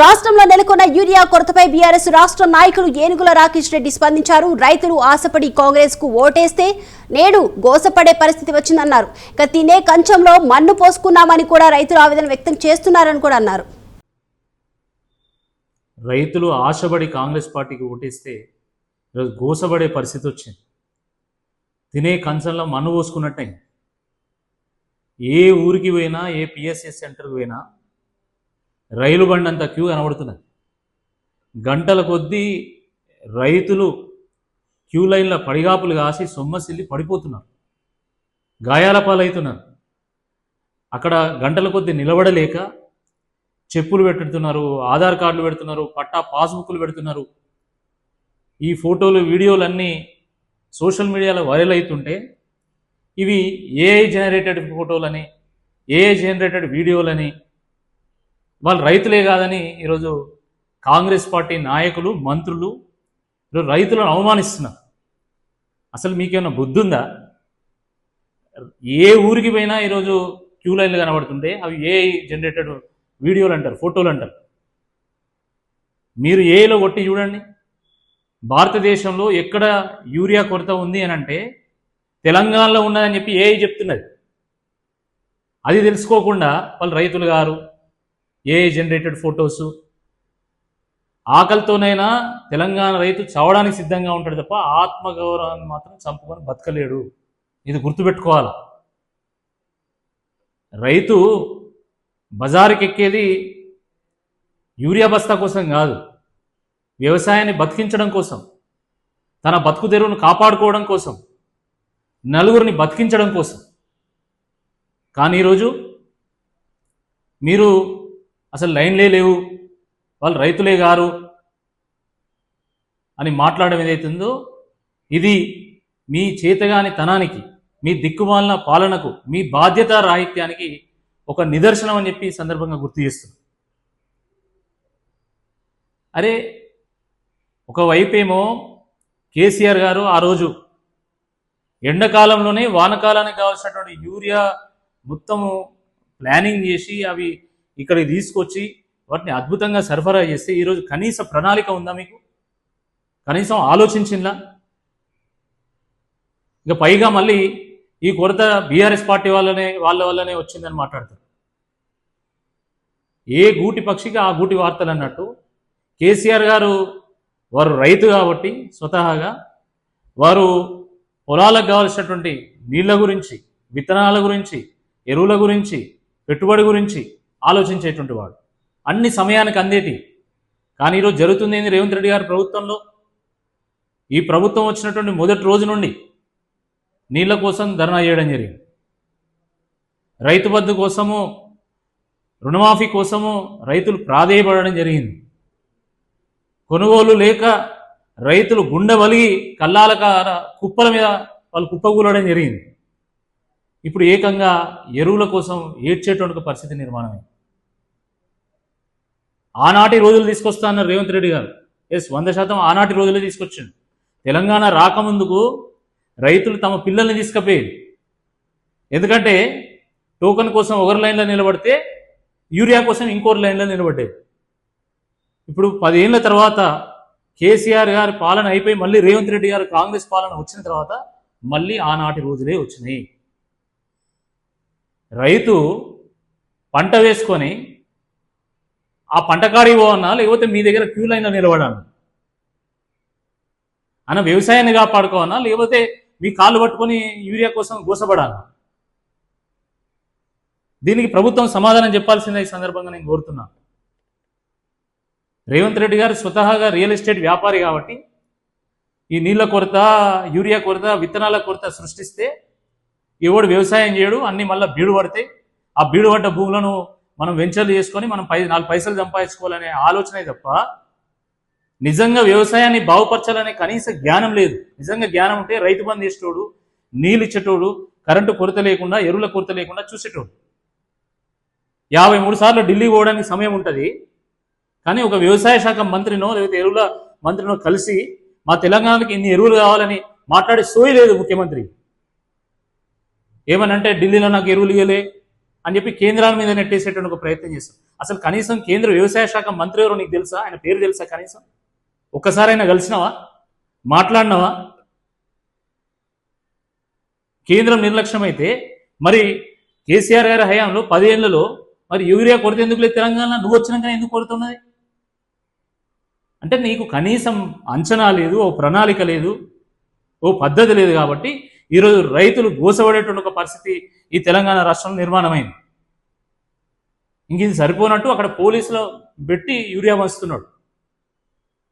రాష్ట్రంలో నెలకొన్న urea కొరతపై BRS రాష్ట్ర నాయకులు ఏనుగుల రాకేష్ రెడ్డి స్పందించారు. రైతులు ఆశపడి కాంగ్రెస్కు ఓటేస్తే నేడు గోసపడే పరిస్థితి వచ్చిందన్నారు. ఇక తినే కంచంలో మన్ను పోసుకున్నామని కూడా రైతులు ఆవేదన వ్యక్తం చేస్తున్నారని కూడా అన్నారు. రైతులు ఆశపడి కాంగ్రెస్ పార్టీకి ఓటేస్తే ఈరోజు గోసపడే పరిస్థితి వచ్చింది. తినే కంచంలో మన్ను పోసుకున్నట్టే. ఏ ఊరికి పోయినా ఏ పిఎస్ఎస్ సెంటర్కి పోయినా రైలు బండి అంత క్యూ కనబడుతున్నది. గంటల కొద్దీ రైతులు క్యూ లైన్లో పడిగాపులు కాసి సొమ్మసిల్లి పడిపోతున్నారు. గాయాల పాలవుతున్నారు. అక్కడ గంటల కొద్దీ నిలబడలేక చెప్పులు పెట్టుతున్నారు ఆధార్ కార్డులు పెడుతున్నారు పట్టా పాస్బుక్లు పెడుతున్నారు. ఈ ఫోటోలు వీడియోలు అన్నీ సోషల్ మీడియాలో వైరల్ అవుతుంటే ఇవి ఏఐ జనరేటెడ్ ఫోటోలని ఏఐ జనరేటెడ్ వీడియోలని వాళ్ళు రైతులే కాదని ఈరోజు కాంగ్రెస్ పార్టీ నాయకులు మంత్రులు ఈరోజు రైతులను అవమానిస్తున్నారు. అసలు మీకేమైనా బుద్ధి ఉందా ఏ ఊరికి పోయినా ఈరోజు క్యూ లైన్లు కనబడుతుంటే అవి ఏఐ జనరేటెడ్ వీడియోలు అంటారు ఫోటోలు అంటారు. మీరు ఏలో కొట్టి చూడండి. భారతదేశంలో ఎక్కడ యూరియా కొరత ఉంది అని అంటే తెలంగాణలో ఉన్నదని చెప్పి ఏఐ చెప్తున్నది. అది తెలుసుకోకుండా వాళ్ళు రైతులు గారు ఏఐ జనరేటెడ్ ఫొటోసు ఆకలితోనైనా తెలంగాణ రైతు చావడానికి సిద్ధంగా ఉంటాడు తప్ప ఆత్మగౌరవాన్ని మాత్రం చంపుకొని బతకలేడు. ఇది గుర్తుపెట్టుకోవాలి. రైతు బజారుకి ఎక్కేది యూరియా బస్తా కోసం కాదు. వ్యవసాయాన్ని బతికించడం కోసం. తన బతుకు తెరువును కాపాడుకోవడం కోసం. నలుగురిని బతికించడం కోసం. కానీ ఈరోజు మీరు అసలు లైన్లే లేవు. వాళ్ళు రైతులే గారు అని మాట్లాడడం ఏదైతుందో ఇది మీ చేతగాని తనానికి మీ దిక్కుమాలిన పాలనకు మీ బాధ్యత రాహిత్యానికి ఒక నిదర్శనం అని చెప్పి సందర్భంగా గుర్తు చేస్తుంది అరే ఒకవైపేమో కేసీఆర్ గారు ఆ రోజు ఎండాకాలంలోనే వానకాలానికి కావాల్సినటువంటి యూరియా మొత్తము ప్లానింగ్ చేసి అవి ఇక్కడికి తీసుకొచ్చి వాటిని అద్భుతంగా సరఫరా చేస్తే ఈరోజు కనీస ప్రణాళిక ఉందా మీకు? కనీసం ఆలోచించిందా? ఇక పైగా మళ్ళీ ఈ కొరత బీఆర్ఎస్ పార్టీ వాళ్ళనే వాళ్ళ వల్లనే వచ్చిందని మాట్లాడతారు. ఏ గూటి పక్షికి ఆ గూటి వార్తలు అన్నట్టు కేసీఆర్ గారు వారు రైతు కాబట్టి స్వతహాగా వారు పొలాలకు కావలసినటువంటి నీళ్ళ గురించి విత్తనాల గురించి ఎరువుల గురించి పెట్టుబడి గురించి ఆలోచించేటువంటి వాడు. అన్ని సమయానికి అందేటి. కానీ ఈరోజు జరుగుతుంది ఏంది రేవంత్ రెడ్డి గారి ప్రభుత్వంలో? ఈ ప్రభుత్వం వచ్చినటువంటి మొదటి రోజు నుండి నీళ్ళ కోసం ధర్నా చేయడం జరిగింది. రైతు బద్దు కోసము రుణమాఫీ కోసము రైతులు ప్రాధేయపడడం జరిగింది. కొనుగోలు లేక రైతులు గుండె వలిగి కల్లాల కుప్పల మీద వాళ్ళు కుప్పగూలడం జరిగింది. ఇప్పుడు ఏకంగా ఎరువుల కోసం ఏడ్చేటువంటి పరిస్థితి నిర్మాణం ఆనాటి రోజులు తీసుకొస్తా అన్నారు రేవంత్ రెడ్డి గారు. ఎస్ వంద శాతం ఆనాటి రోజులే తీసుకొచ్చిండు. తెలంగాణ రాకముందుకు రైతులు తమ పిల్లల్ని తీసుకుపోయేది. ఎందుకంటే టోకన్ కోసం ఒకరి లైన్లో నిలబడితే యూరియా కోసం ఇంకోటి లైన్లో నిలబడ్డేది. ఇప్పుడు పదేళ్ళ తర్వాత కేసీఆర్ గారి పాలన అయిపోయి మళ్ళీ రేవంత్ రెడ్డి గారు కాంగ్రెస్ పాలన వచ్చిన తర్వాత మళ్ళీ ఆనాటి రోజులే వచ్చినాయి. రైతు పంట వేసుకొని ఆ పంట కాడికి పోవన్నా లేకపోతే మీ దగ్గర క్యూ లైన్లో నిలబడాను అన్న వ్యవసాయాన్ని కాపాడుకోవన్నా లేకపోతే మీ కాళ్ళు పట్టుకొని యూరియా కోసం గోసపడాలా దీనికి ప్రభుత్వం సమాధానం చెప్పాల్సిందే ఈ సందర్భంగా నేను కోరుతున్నా. రేవంత్ రెడ్డి గారు స్వతహాగా రియల్ ఎస్టేట్ వ్యాపారి కాబట్టి ఈ నీళ్ళ కొరత యూరియా కొరత విత్తనాల కొరత సృష్టిస్తే ఎవడు వ్యవసాయం చేయడు అన్ని మళ్ళీ బీడు పడతాయి. ఆ బీడు పడ్డ భూములను మనం వెంచర్లు చేసుకొని మనం పై నాలుగు పైసలు సంపాదించుకోవాలనే ఆలోచనే తప్ప నిజంగా వ్యవసాయాన్ని బాగుపరచాలనే కనీస జ్ఞానం లేదు. నిజంగా జ్ఞానం ఉంటే రైతు బంధు ఇచ్చేటోడు నీళ్ళు ఇచ్చేటోడు కరెంటు కొరత లేకుండా ఎరువుల కొరత లేకుండా చూసేటోడు. యాభై మూడు సార్లు ఢిల్లీ పోవడానికి సమయం ఉంటుంది. కానీ ఒక వ్యవసాయ శాఖ మంత్రినో లేకపోతే ఎరువుల మంత్రినో కలిసి మా తెలంగాణకి ఇన్ని ఎరువులు కావాలని మాట్లాడే సోయి లేదు ముఖ్యమంత్రి. ఏమనంటే ఢిల్లీలో నాకు ఎరువులు ఇవ్వలే అని చెప్పి కేంద్రాల మీద నెట్టేసేటువంటి ఒక ప్రయత్నం చేస్తాం అసలు కనీసం కేంద్ర వ్యవసాయ శాఖ మంత్రి ఎవరు నీకు తెలుసా? ఆయన పేరు తెలుసా కనీసం? ఒక్కసారైనా కలిసినావా? మాట్లాడినావా? కేంద్రం నిర్లక్ష్యం అయితే మరి కేసీఆర్ గారి హయాంలో పదేళ్ళలో మరి యూరియా కొరత ఎందుకు లేదు తెలంగాణ నువ్వు వచ్చినాక ఎందుకు కొడుతున్నది అంటే నీకు కనీసం అంచనా లేదు ఓ ప్రణాళిక లేదు ఓ పద్ధతి లేదు కాబట్టి ఈరోజు రైతులు గోసపడేటువంటి ఒక పరిస్థితి ఈ తెలంగాణ రాష్ట్రంలో నిర్మాణమైంది. ఇంక ఇది సరిపోనట్టు అక్కడ పోలీసులు పెట్టి యూరియా పంచుతున్నాడు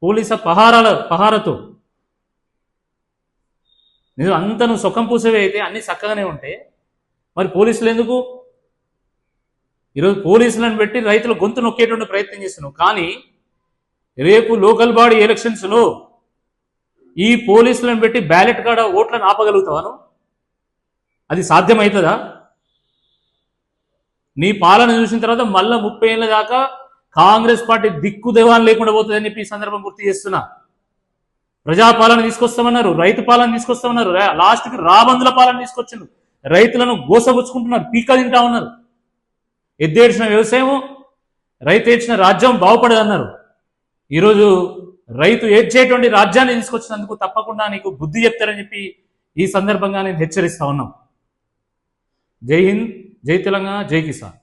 పోలీసు పహారాల పహారతో. నిజం అంత నువ్వు సుఖం పూసేవి అయితే అన్ని చక్కగానే ఉంటాయి మరి పోలీసులు ఎందుకు? ఈరోజు పోలీసులను పెట్టి రైతుల గొంతు నొక్కేటువంటి ప్రయత్నం చేస్తున్నావు. కానీ రేపు లోకల్ బాడీ ఎలక్షన్స్లో ఈ పోలీసులను పెట్టి బ్యాలెట్ కాడ ఓట్లను ఆపగలుగుతావాను అది సాధ్యమవుతుందా నీ పాలన చూసిన తర్వాత మళ్ళీ ముప్పై ఏళ్ళ దాకా కాంగ్రెస్ పార్టీ దిక్కు దేవాన్ లేకుండా పోతుందని చెప్పి ఈ సందర్భం గుర్తు చేస్తున్నా. ప్రజాపాలన తీసుకొస్తామన్నారు రైతు పాలన తీసుకొస్తామన్నారు. లాస్ట్కి రాబందుల పాలన తీసుకొచ్చిండు రైతులను గోసగుచ్చుకుంటున్నారు పీక తింటా ఉన్నారు. ఎద్దేడ్చిన వ్యవసాయం రైతు ఏడ్చిన రాజ్యం బాగుపడదన్నారు. ఈరోజు రైతు ఏడ్చేటువంటి రాజ్యాన్ని తీసుకొచ్చినందుకు తప్పకుండా నీకు బుద్ధి చెప్తారని చెప్పి ఈ సందర్భంగా నేను హెచ్చరిస్తా ఉన్నాం. జై హింద్ జై తెలంగాణ జై కిసాన్.